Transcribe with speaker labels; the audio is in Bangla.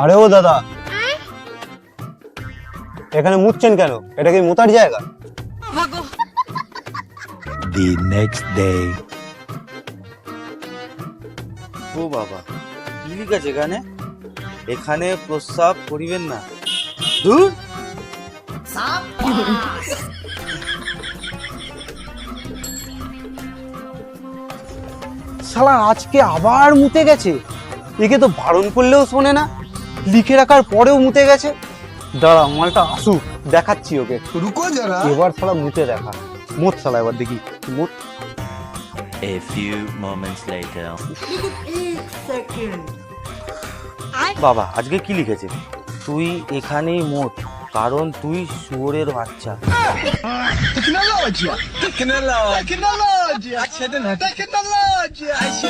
Speaker 1: আরে ও দাদা। এখানে মুতছেন কেন? এটা কি মুতার জায়গা?
Speaker 2: The next day.
Speaker 3: ও বাবা কি লিখেছে এখানে? এখানে প্রস্রাব করিবেন না। ধুর
Speaker 1: শালা আজকে আবার মুতে গেছে? একে তো বারণ করলেও শোনে না। লিখে রাখার পরেও মুতে গেছে। দাঁড়া মালটা আসু দেখাচ্ছি ওকে।
Speaker 2: রুকো যারা।
Speaker 1: এবার শালা মুতে দেখা। মোট শালা এবার দেখি। মোট
Speaker 4: A few moments later.
Speaker 3: বাবা আজকে কি লিখেছে? তুই এখানেই মোট কারণ তুই শুয়োরের বাচ্চা।
Speaker 2: টেকনোলজি টেকনোলজি টেকনোলজি আচ্ছা না। টেকনোলজি আচ্ছা